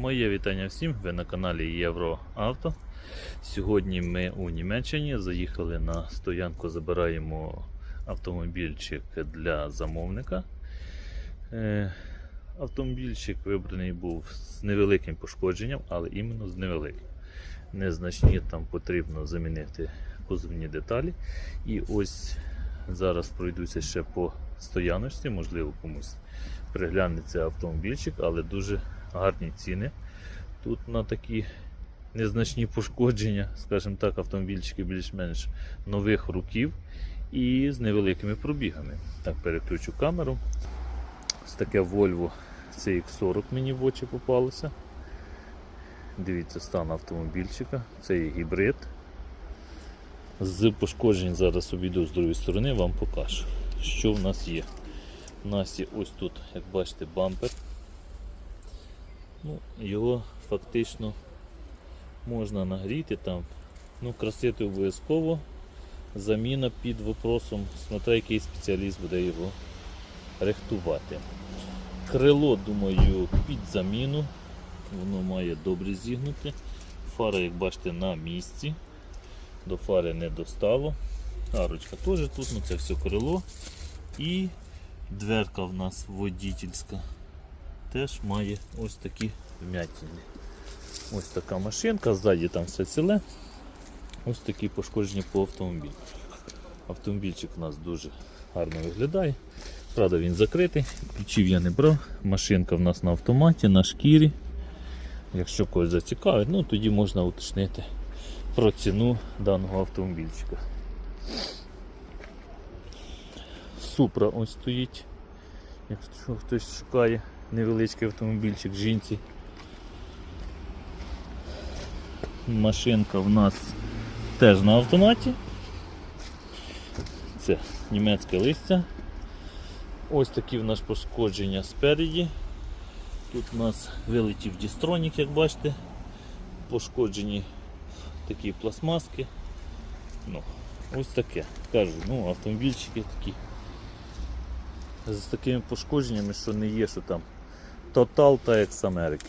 Моє вітання всім, ви на каналі Євроавто. Сьогодні ми у Німеччині заїхали на стоянку, забираємо автомобільчик для замовника. Е, Автомобільчик вибраний був з невеликим пошкодженням, але іменно з невеликим. Незначні там потрібно замінити кузовні деталі. І ось зараз пройдуся ще по стояночці, можливо комусь приглянеться автомобільчик, але дуже гарні ціни. Тут на такі незначні пошкодження, скажімо так, автомобільчики більш-менш нових років і з невеликими пробігами. Так, переключу камеру. Ось таке Volvo CX40 мені в очі попалося. Дивіться стан автомобільчика, це є гібрид. З пошкоджень зараз обійду з другої сторони, вам покажу, що в нас є. У нас є ось тут, як бачите, бампер. Ну, Його фактично можна нагріти там. Ну, красити обов'язково. Заміна під вопросом, смотря який спеціаліст буде його рихтувати. Крило, думаю, під заміну. Воно має добре зігнути. Фара, як бачите, на місці. До фари не достало. Арочка теж тут, ну це все крило. І дверка в нас водительська теж має ось такі вмятини. Ось така машинка, ззаді там все ціле. Ось такі пошкодження по автомобілю. Автомобільчик у нас дуже гарно виглядає. Правда, він закритий, ключів я не брав. Машинка в нас на автоматі, на шкірі. Якщо когось зацікавить, ну тоді можна уточнити про ціну даного автомобільчика. Супра ось стоїть. Якщо хтось шукає невеличкий автомобільчик жінці. Машинка в нас теж на автоматі. Це німецьке листя. Ось такі в нас пошкодження спереді. Тут у нас вилетів дістронік, як бачите, пошкоджені такі пластмаски. Ну, ось таке. Кажу, ну, автомобільчики такі з такими пошкодженнями, що не є, що там Total та як Америки.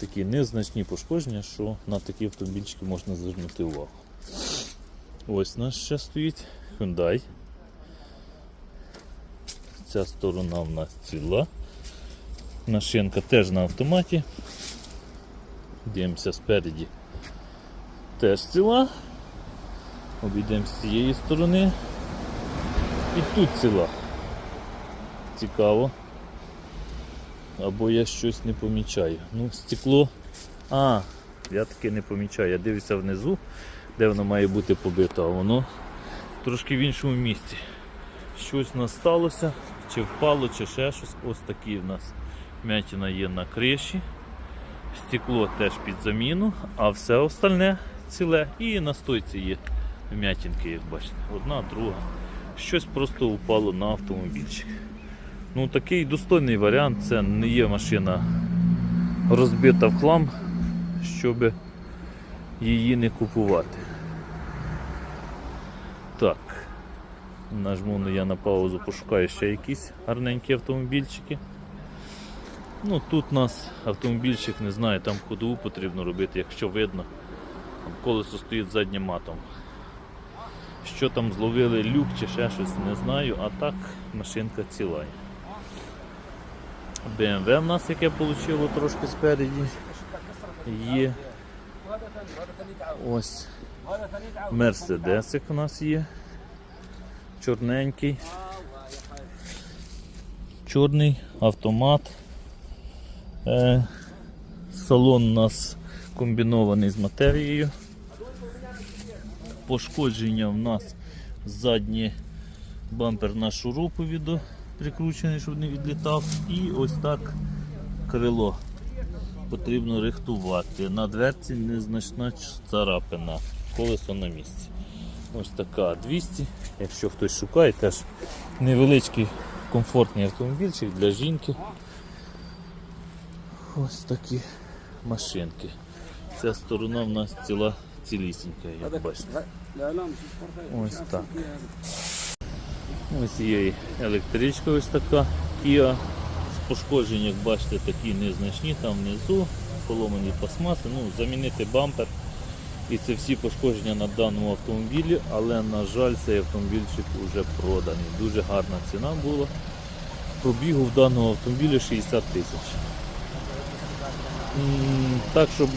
Такі незначні пошкодження, що на такі автомобільчики можна звернути увагу. Ось у нас ще стоїть Hyundai. Ця сторона в нас ціла. Машинка теж на автоматі. Дивимося спереді. Теж ціла. Обійдемо з цієї сторони. І тут ціла. Цікаво. Або я щось не помічаю. Ну, стекло. А, я таки не помічаю. Я дивлюся внизу, де воно має бути побито, а воно трошки в іншому місці. Щось у нас сталося, чи впало, чи ще щось. Ось такі в нас м'ятина є на криші. Стекло теж під заміну, а все остальне ціле. І на стойці є вм'ятинки, як бачите. Одна, друга. Щось просто упало на автомобільчик. Ну такий достойний варіант, це не є машина розбита в хлам, щоб її не купувати. Так, нажму я на паузу, пошукаю ще якісь гарненькі автомобільчики. Ну Тут у нас автомобільчик, не знаю, там ходову потрібно робити, якщо видно, там колесо стоїть заднім матом. Що там зловили люк чи ще щось, не знаю, а так машинка ціла. BMW в нас яке вийшло трошки спереді. Є. Ось Мерседесик у нас є. Чорненький. Чорний автомат. Е, салон у нас комбінований з матерією. Пошкодження в нас задній бампер на шуруповіду прикручений, щоб не відлітав. І ось так крило потрібно рихтувати. На дверці незначна царапина, колесо на місці. Ось така 200. Якщо хтось шукає, теж невеличкий комфортний автомобільчик для жінки. Ось такі машинки. Ця сторона в нас ціла цілісінька, як бачите. Ось так. Ось є електричка ось така Kia Пошкодження, як бачите, такі незначні, там внизу, поломані пластмаси, ну, замінити бампер. І це всі пошкодження на даному автомобілі, але на жаль, цей автомобільчик вже проданий. Дуже гарна ціна була. Пробігу в даного автомобіля 60 тисяч. Так, щоб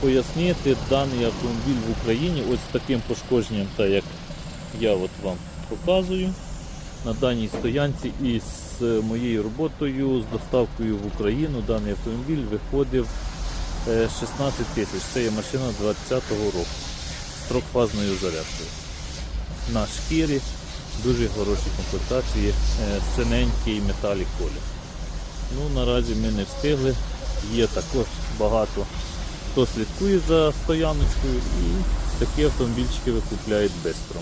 пояснити, даний автомобіль в Україні ось з таким пошкодженням, так як я от вам показую, на даній стоянці і з моєю роботою, з доставкою в Україну, даний автомобіль виходив е, 16 тисяч. Це є машина 20-го року з трьохфазною зарядкою. На шкірі, дуже хороші комплектації, е, синенький металік колір. Ну, наразі ми не встигли. Є також багато хто слідкує за стояночкою і такі автомобільчики викупляють швидко.